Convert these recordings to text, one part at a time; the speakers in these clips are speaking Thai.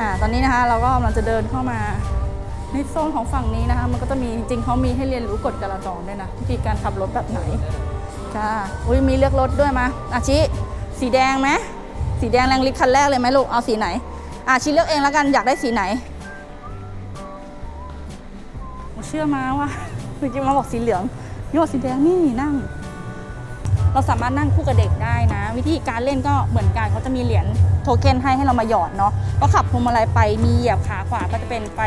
อ่าตอนนี้นะคะเราก็กำลังจะเดินเข้ามาในโซนของฝั่งนี้นะคะ มันก็จะมีจริงๆเขามีให้เรียนรู้กฎจราจรด้วยนะวิธีการขับรถแบบไหนจ้าอุ้ยมีเลือกรถด้วยมาอาชิสีแดงไหมสีแดงแรงลิกคันแรกเลยไหมลูกเอาสีไหนอาชิเลือกเองแล้วกันอยากได้สีไหนเชื่อมาว่าจริงๆมาบอกสีเหลืองนี่บอกสีแดงนี่นั่ง เราสามารถนั่งคู่กับเด็กได้นะ วิธีการเล่นก็เหมือนกันเขาจะมีเหรียญโทเค็นให้ให้เรามาหยอดเนาะก็ขับพวงมาลัยไปมีเหยียบขาขวาก็จะเป็นไฟ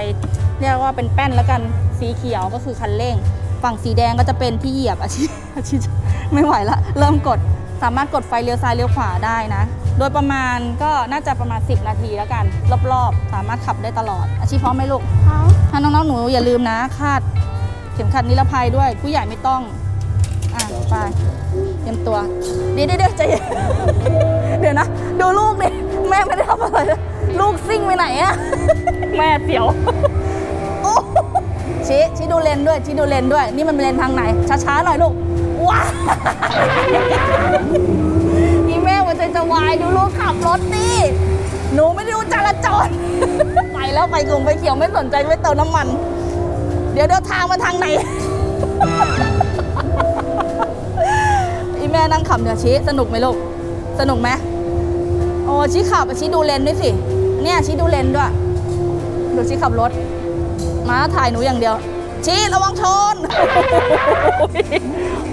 เรียกว่าเป็นแป้นแล้วกันสีเขียวก็คือคันเร่ง ฝั่งสีแดงก็จะเป็นที่เหยียบอาชีพอาชีพไม่ไหวละเริ่มกดสามารถกดไฟเลี้ยวซ้ายเลี้ยวขวาได้นะ โดยประมาณก็น่าจะประมาณ 10 นาทีแล้วกัน รอบๆ สามารถขับได้ตลอด อาชีพพร้อมไหมลูกพร้อมถ้าน้องๆหนูอย่าลืมนะคาดเข็มขัดนิรภัยด้วย ผู้ใหญ่ไม่ต้อง ไปเตรียมตัวเดี๋ยวเดี๋ยวเดี๋ยวใจเย็นเดี๋ยวนะ ดูลูกดิแม่ไม่ได้ทำอะไรเลยลูกซิ่งไปไหนอะแม่เสียวโอ้ชี้ชี้ดูเลนด้วยชี้ดูเลนด้วย นี่มันเป็นเลนทางไหน ช้าๆหน่อยลูกว้านี่แม่หัวใจจะวายดูลูกขับรถดิหนูไม่ได้ดูจราจรไปแล้วไปกลุ่มไปเขียวไม่สนใจไม่เติมน้ำมัน เดี๋ยวเดี๋ยวทางมาทางไหน แม่นั่งขับเดี๋ยวชี้สนุกไหมลูก สนุกไหมโอ้ชี้ขับชี้ดูเลนด้วยสิ เนี่ยชี้ดูเลนด้วย ดูชี้ขับรถ มาถ่ายหนูอย่างเดียว ชี้ระวังชน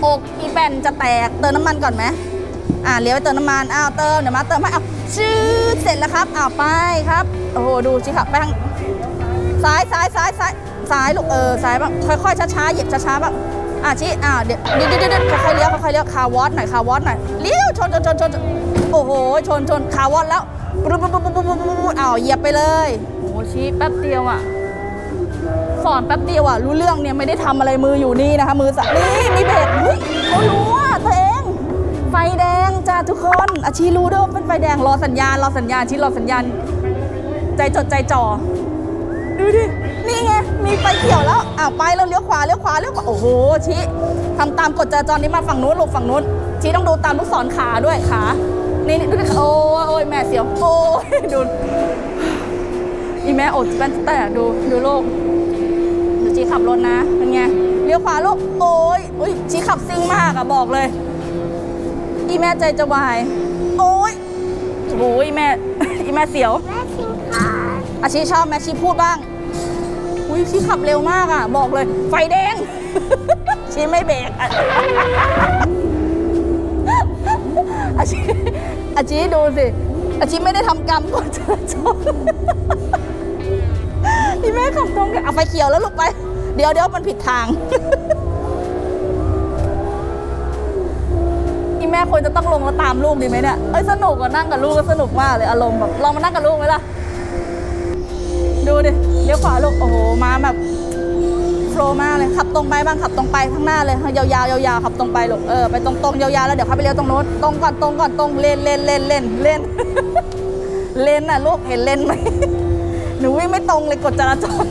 อกอีแบนจะแตก เติมน้ำมันก่อนไหมอ่าเลี้ยวไปเติมน้ำมัน อ้าวเติมเดี๋ยวมาเติมให้อ้าวชื่อเสร็จแล้วครับ อ้าวไปครับ โอ้โหดูชี้ขับไปทางซ้ายซ้ายซ้ายซ้ายซ้ายลูกเออซ้ายบ้างค่อยๆช้าๆเหยียบช้าๆบ้าง อ่าชี้อ่าเดี๋ยวเดี๋ยวเดี๋ยวเดี๋ยวค่อยๆเลี้ยวค่อยๆเลี้ยวคาวอสหน่อยคาวอสหน่อยเลี้ยวชนชนชนชนชนโอ้โหชนชนคาวอสแล้วปุ๊บปุ๊บปุ๊บปุ๊บปุ๊บปุ๊บอ้าวเหยียบไปเลยโอ้โหชี้แป๊บเดียวอะสอนแป๊บเดียวอะรู้เรื่องเนี่ยไม่ได้ทำอะไรมืออยู่นี่นะคะมือสั่นนี่มีเบรกเฮ้ยเขารู้อะตัวเองไฟแดงจ้าทุกคนอาชีรู้ด้วยว่าเป็นไฟแดงรอสัญญาณรอสัญญาณชี้รอสัญญาณ ใจจดใจจ่อดูดินี่ไงมีไฟเขียวแล้วอ้าวไปแล้วเลี้ยวขวาเลี้ยวขวาเลี้ยวขวาโอ้โหชี้ทำตามกฎจราจรนี้มาฝั่งนู้นหลบฝั่งนู้นชี้ต้องดูตามลูกศรขาด้วยขานี่นี่ดูดิโอ้ยโอ้ยแม่เสียวโอ้ยดูอีแม่อดเป็นแต่ดูดูโลกเดี๋ยวจีขับรถนะเป็นไงเลี้ยวขวาลูกโอ้ยอุ้ยจีขับซิ่งมากอะบอกเลย อีแม่ใจจะวายโอ้ยโอ้ยแม่อีแม่เสียวแม่ชิงค่ะอาชีชอบแม่ชีพูดบ้าง อุ้ยชีขับเร็วมากอะ บอกเลย ไฟแดง ชี้ไม่เบรกอะอาชีอาชีดูสิ อาชีไม่ได้ทำกรรมก่อนจราจรพี่แม่ขับตรงกันเอาไฟเขียวแล้วลูกไป เดี๋ยวเดี๋ยวมันผิดทางอีแม่ควรจะต้องลงแล้วตามลูกดีไหมเนี่ย เอ้ยสนุกอะนั่งกับลูกก็สนุกมากเลยอารมณ์แบบลองมานั่งกับลูกไหมล่ะ ดูดิเลี้ยวขวาลูกโอ้โหมาแบบโฟล์มากเลยขับตรงไปบ้างขับตรงไปข้างหน้าเลยยาวๆยาวๆขับตรงไปลูกเออไปตรงๆยาวๆแล้วเดี๋ยวเขาไปเลี้ยวตรงโน้นตรงก่อนตรงก่อนตรงเลนเลนเลนเลนเลนเลนน่ะลูกเห็นเลนไหมหนูวิ่งไม่ตรงเลยกดจราจร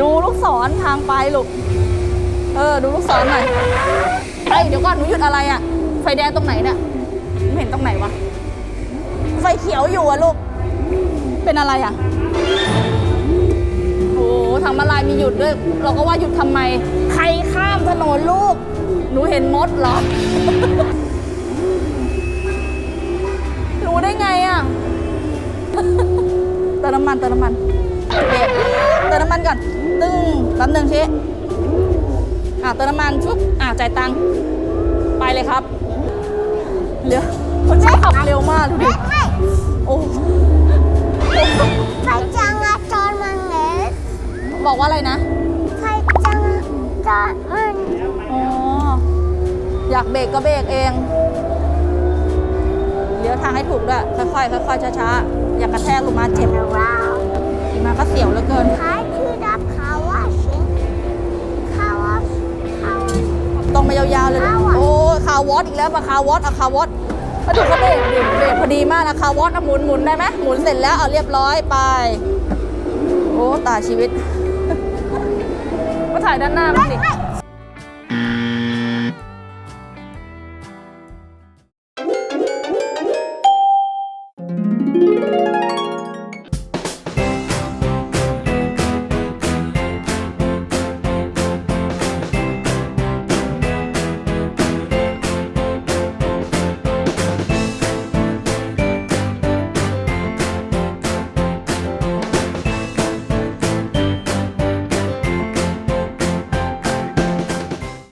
ดูลูกศรทางไปลูกเออดูลูกศรหน่อยเอ้ยเดี๋ยวก่อนหนูหยุดอะไรอะไฟแดงตรงไหนเนี่ยไม่เห็นตรงไหนวะไฟเขียวอยู่อะลูก เป็นอะไรอะโอ้โหทางมาลายมีหยุดด้วย เราก็ว่าหยุดทำไม ใครข้ามถนนลูก หนูเห็นมดเหรอ รู้ได้ไงอะเติมน้ำมันเติมน้ำมันเบรกเติมน้ำมันก่อน ตึ้งแป๊บหนึงเชอะเติมน้ำมันชุบอะจ่ายตังค์ไปเลยครับเร็วคนนี้ขับเร็วมากดูดิไม่โอ้ ไฟจังอะจอนมันเล็กบอกว่าอะไรนะ ไฟจังอะจอนมันอ๋อ อยากเบรกก็เบรกเองเลี้ยวทางให้ถูกด้วย ค่อยๆค่อยๆช้าๆ อย่ากระแทกลงมาเจ็บว้าวอีกมาก็เสียวเหลือเกินขายชื่อดับคาวาชิคาวาคาวาตรงไปยาวๆเลยคาวอทโอ้ยคาวอตอีกแล้วมาคาวอตเอาคาวอตมาดูเขาเบรกดิ เบรกพอดีมากนะคาวอตหมุนหมุนได้ไหมหมุนเสร็จแล้วเอาเรียบร้อยไป โอ้ตาชีวิต มาถ่ายด้านหน้ามั้างดิ